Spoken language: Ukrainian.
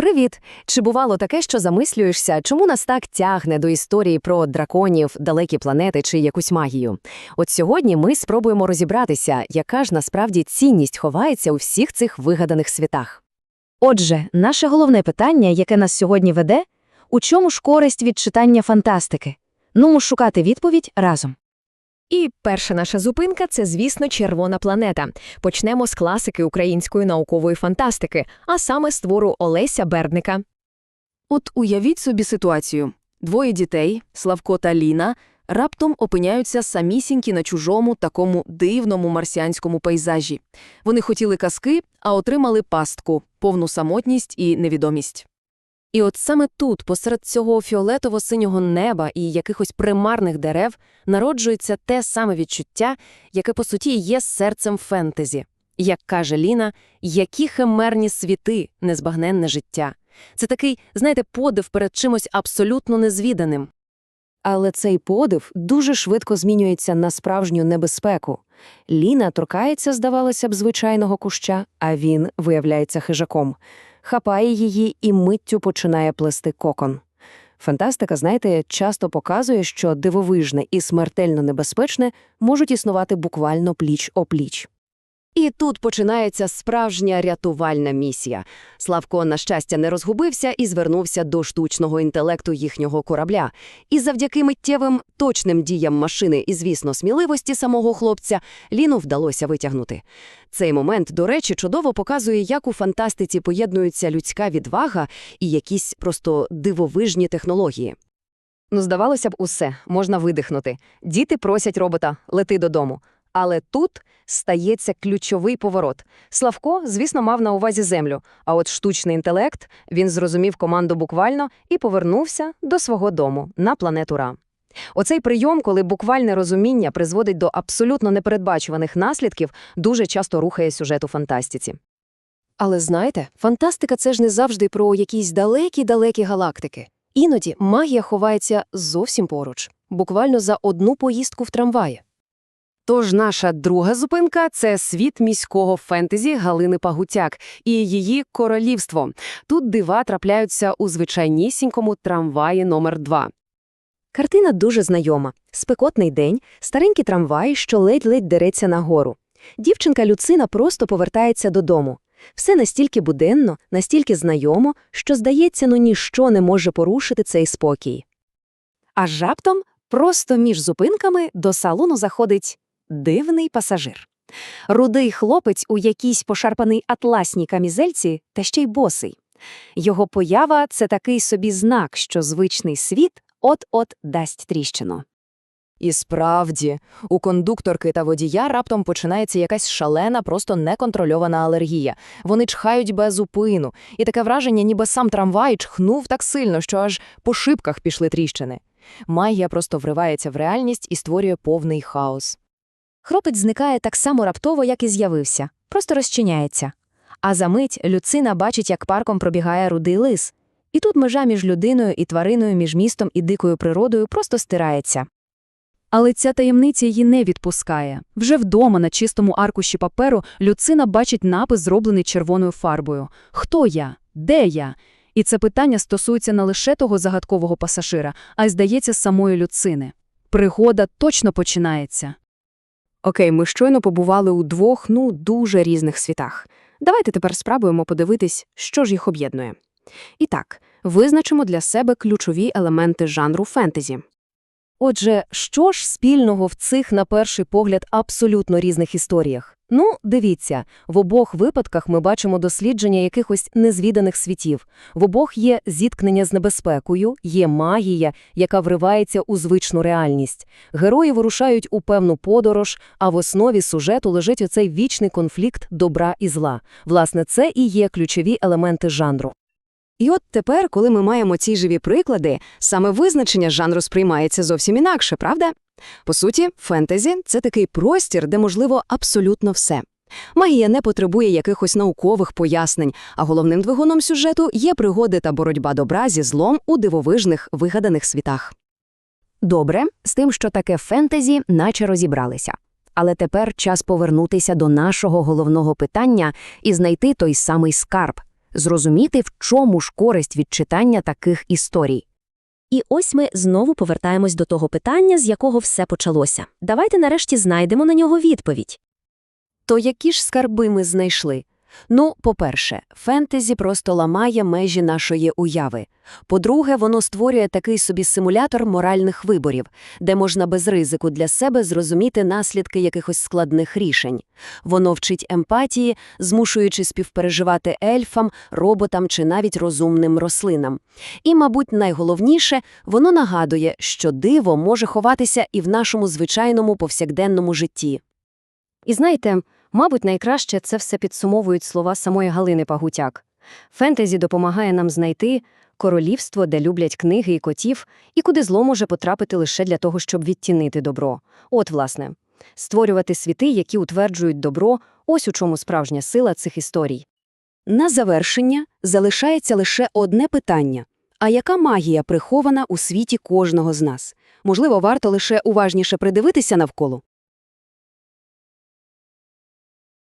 Привіт! Чи бувало таке, що замислюєшся, чому нас так тягне до історії про драконів, далекі планети чи якусь магію? От сьогодні ми спробуємо розібратися, яка ж насправді цінність ховається у всіх цих вигаданих світах. Отже, наше головне питання, яке нас сьогодні веде, у чому ж користь від читання фантастики? Ну, шукати відповідь разом. І перша наша зупинка це, звісно, червона планета. Почнемо з класики української наукової фантастики, а саме з твору Олеся Бердника. От уявіть собі ситуацію. Двоє дітей, Славко та Ліна, раптом опиняються самісінькі на чужому такому дивному марсіанському пейзажі. Вони хотіли казки, а отримали пастку, повну самотність і невідомість. І от саме тут, посеред цього фіолетово-синього неба і якихось примарних дерев, народжується те саме відчуття, яке, по суті, є серцем фентезі. Як каже Ліна, які химерні світи, незбагненне життя. Це такий, знаєте, подив перед чимось абсолютно незвіданим. Але цей подив дуже швидко змінюється на справжню небезпеку. Ліна торкається, здавалося б, звичайного куща, а він виявляється хижаком. Хапає її і миттю починає плести кокон. Фантастика, знаєте, часто показує, що дивовижне і смертельно небезпечне можуть існувати буквально пліч-опліч. І тут починається справжня рятувальна місія. Славко, на щастя, не розгубився і звернувся до штучного інтелекту їхнього корабля. І завдяки миттєвим точним діям машини і, звісно, сміливості самого хлопця, Ліну вдалося витягнути. Цей момент, до речі, чудово показує, як у фантастиці поєднуються людська відвага і якісь просто дивовижні технології. Ну, здавалося б, усе, можна видихнути. Діти просять робота «лети додому». Але тут стається ключовий поворот. Славко, звісно, мав на увазі землю, а от штучний інтелект, він зрозумів команду буквально і повернувся до свого дому на планету Ра. Оцей прийом, коли буквальне розуміння призводить до абсолютно непередбачуваних наслідків, дуже часто рухає сюжет у фантастиці. Але знаєте, фантастика – це ж не завжди про якісь далекі-далекі галактики. Іноді магія ховається зовсім поруч, буквально за одну поїздку в трамваї. Тож наша друга зупинка – це світ міського фентезі Галини Пагутяк і її королівство. Тут дива трапляються у звичайнісінькому трамваї номер 2 Картина дуже знайома. Спекотний день, старенький трамвай, що ледь-ледь дереться нагору. Дівчинка Люцина просто повертається додому. Все настільки буденно, настільки знайомо, що, здається, ну ніщо не може порушити цей спокій. Аж раптом, просто між зупинками, до салону заходить дивний пасажир. Рудий хлопець у якійсь пошарпаній атласній камізельці та ще й босий. Його поява – це такий собі знак, що звичний світ от-от дасть тріщину. І справді, у кондукторки та водія раптом починається якась шалена, просто неконтрольована алергія. Вони чхають без упину, і таке враження, ніби сам трамвай чхнув так сильно, що аж по шибках пішли тріщини. Магія просто вривається в реальність і створює повний хаос. Хлопець зникає так само раптово, як і з'явився, просто розчиняється. А за мить Люцина бачить, як парком пробігає рудий лис. І тут межа між людиною і твариною, між містом і дикою природою просто стирається. Але ця таємниця її не відпускає. Вже вдома на чистому аркуші паперу Люцина бачить напис, зроблений червоною фарбою Хто я? Де я? І це питання стосується не лише того загадкового пасажира, а й, здається, самої Люцини. Пригода точно починається. Окей, ми щойно побували у двох, ну, дуже різних світах. Давайте тепер спробуємо подивитись, що ж їх об'єднує. І так, визначимо для себе ключові елементи жанру фентезі. Отже, що ж спільного в цих, на перший погляд, абсолютно різних історіях? Ну, дивіться, в обох випадках ми бачимо дослідження якихось незвіданих світів. В обох є зіткнення з небезпекою, є магія, яка вривається у звичну реальність. Герої вирушають у певну подорож, а в основі сюжету лежить оцей вічний конфлікт добра і зла. Власне, це і є ключові елементи жанру. І от тепер, коли ми маємо ці живі приклади, саме визначення жанру сприймається зовсім інакше, правда? По суті, фентезі це такий простір, де можливо абсолютно все. Магія не потребує якихось наукових пояснень, а головним двигуном сюжету є пригоди та боротьба добра зі злом у дивовижних вигаданих світах. Добре, з тим, що таке фентезі, наче розібралися. Але тепер час повернутися до нашого головного питання і знайти той самий скарб зрозуміти, в чому ж користь від читання таких історій. І ось ми знову повертаємось до того питання, з якого все почалося. Давайте нарешті знайдемо на нього відповідь. То які ж скарби ми знайшли? Ну, по-перше, фентезі просто ламає межі нашої уяви. По-друге, воно створює такий собі симулятор моральних виборів, де можна без ризику для себе зрозуміти наслідки якихось складних рішень. Воно вчить емпатії, змушуючи співпереживати ельфам, роботам чи навіть розумним рослинам. І, мабуть, найголовніше, воно нагадує, що диво може ховатися і в нашому звичайному повсякденному житті. І знаєте, мабуть, найкраще це все підсумовують слова самої Галини Пагутяк. Фентезі допомагає нам знайти королівство, де люблять книги і котів, і куди зло може потрапити лише для того, щоб відтінити добро. От, власне, створювати світи, які утверджують добро, ось у чому справжня сила цих історій. На завершення залишається лише одне питання. А яка магія прихована у світі кожного з нас? Можливо, варто лише уважніше придивитися навколо?